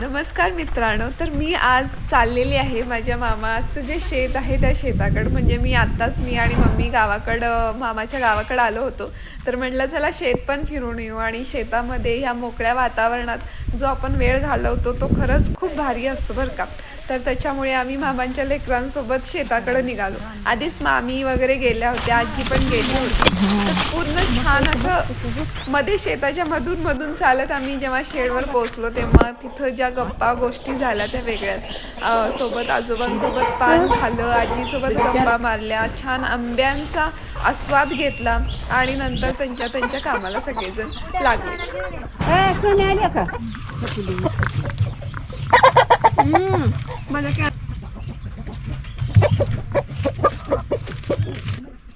नमस्कार मित्रांनो तर मी आज चाललेली आहे माझ्या मामाचं जे शेत आहे त्या शेताकडं. म्हणजे मी आत्ताच मी आणि मम्मी गावाकडं मामाच्या गावाकडं आलो होतो. तर म्हटलं चला शेत पण फिरून येऊ आणि शेतामध्ये ह्या मोकळ्या वातावरणात जो आपण वेळ घालवतो तो खरंच खूप भारी असतो बरं का. तर त्याच्यामुळे आम्ही मामांच्या लेकरांसोबत शेताकडं निघालो. आधीच मामी वगैरे गेल्या होत्या आजी पण गेली होती. तर छान असं मध्ये शेताच्या मधून मधून चालत आम्ही जेव्हा शेडवर पोहोचलो तेव्हा तिथं ज्या गप्पा गोष्टी झाल्या त्या वेगळ्याच. सोबत आजोबांसोबत पान खाल्लं आजीसोबत गप्पा मारल्या छान आंब्यांचा आस्वाद घेतला आणि नंतर त्यांच्या त्यांच्या कामाला सगळेजण लागले. मला काय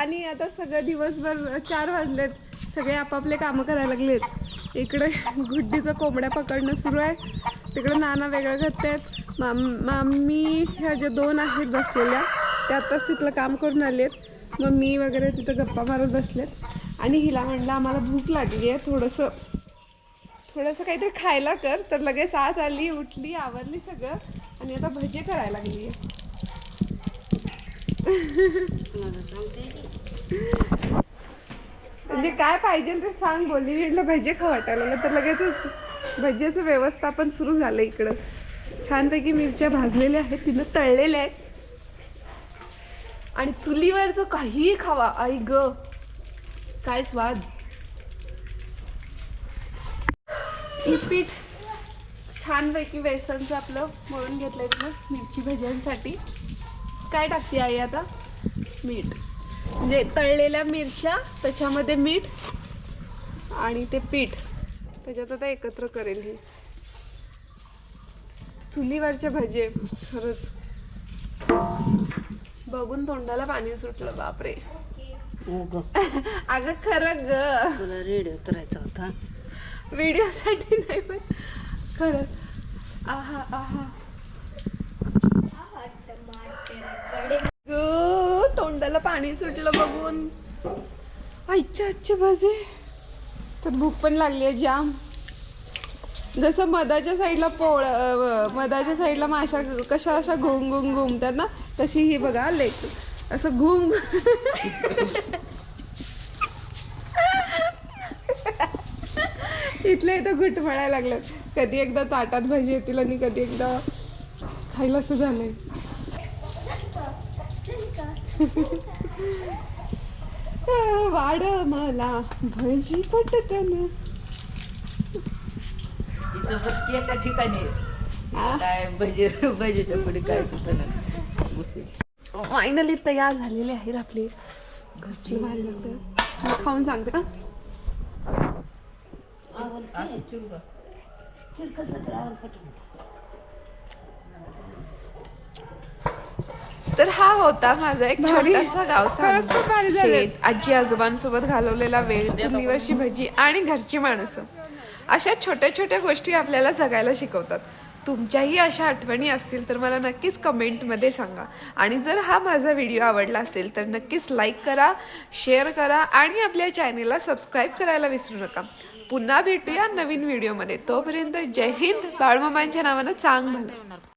आणि आता सगळं दिवसभर चार वाजलेत. सगळे आपापले कामं करायला लागलेत. इकडे गुड्डीचं कोंबड्या पकडणं सुरू आहे. तिकडे नाना वेगळं करतायत माम मामी ह्या ज्या दोन आहेत बसलेल्या त्या आत्ताच तिथलं काम करून आलेत. मग मी वगैरे तिथं गप्पा मारत बसलेत. आणि हिला म्हणलं आम्हाला भूक लागली आहे. थोडंसं थोडंसं काहीतरी खायला कर. तर लगेच आत आली उठली आवरली सगळं. आणि आता भजी करायला लागली आहे. म्हणजे काय पाहिजे ते सांग बोलली म्हटलं भजे खा वाटायला तर लगेचच भज्याचं व्यवस्थापन सुरू झालं इकडं. छानपैकी मिरच्या भाजलेल्या आहेत तिनं तळलेल्या आहेत. आणि चुलीवरचं काहीही खावा आई ग. काय स्वाद. पीठ छानपैकी बेसनचं आपलं मळून घेतलंय मिरची भज्यांसाठी. काय टाकते आई आता? मीठ. म्हणजे तळलेल्या मिरच्या त्याच्यामध्ये मीठ आणि ते पीठ. त्याच्यात आता एकत्र करेल हे. चुलीवरचे भजे खरंच. बघून तोंडाला पाणी सुटलं बापरे. उग अगं खरं ग. तुला रेडिओ करायचा होता. व्हिडिओसाठी नाही पण खरं. आहा आहा ग तोंडाला पाणी सुटलं बघून. आईच्या आजचे भाजे तर भूक पण लागली आहे जाम. जसं मधाच्या साईडला पोळ मधाच्या साईडला माशा कशा अशा घुम घुम घुमतात ना तशी ही बघा लेक असं घुम. इथले इथं घुट म्हणायला लागलं कधी एकदा ताटात भाजी येतील आणि कधी एकदा खायला असं झालंय. वाड मला भजी पटकन इथं एका ठिकाणी? काय भजे भजेच्या पुढे काय सुद्धा. फायनली तयार झालेली आहेत आपली कसली भारी लागते मग खाऊन सांगते का? तर हा होता माझा एक. छोटासा गावचा. शेत आजी आजोबांसोबत घालवलेला वेळ चुलीवरची भजी आणि घरची माणसं. अशा छोट्या छोट्या गोष्टी आपल्याला जगायला शिकवतात. तुमच्याही अशा आठवणी असतील तर मला नक्कीच कमेंटमध्ये सांगा. आणि जर हा माझा व्हिडिओ आवडला असेल तर नक्कीच लाईक करा शेअर करा आणि आपल्या चॅनेलला सबस्क्राईब करायला विसरू नका. पुन्हा भेटूया नवीन व्हिडिओमध्ये. तोपर्यंत जय हिंद. बाळमामांच्या नावानं चांग भलं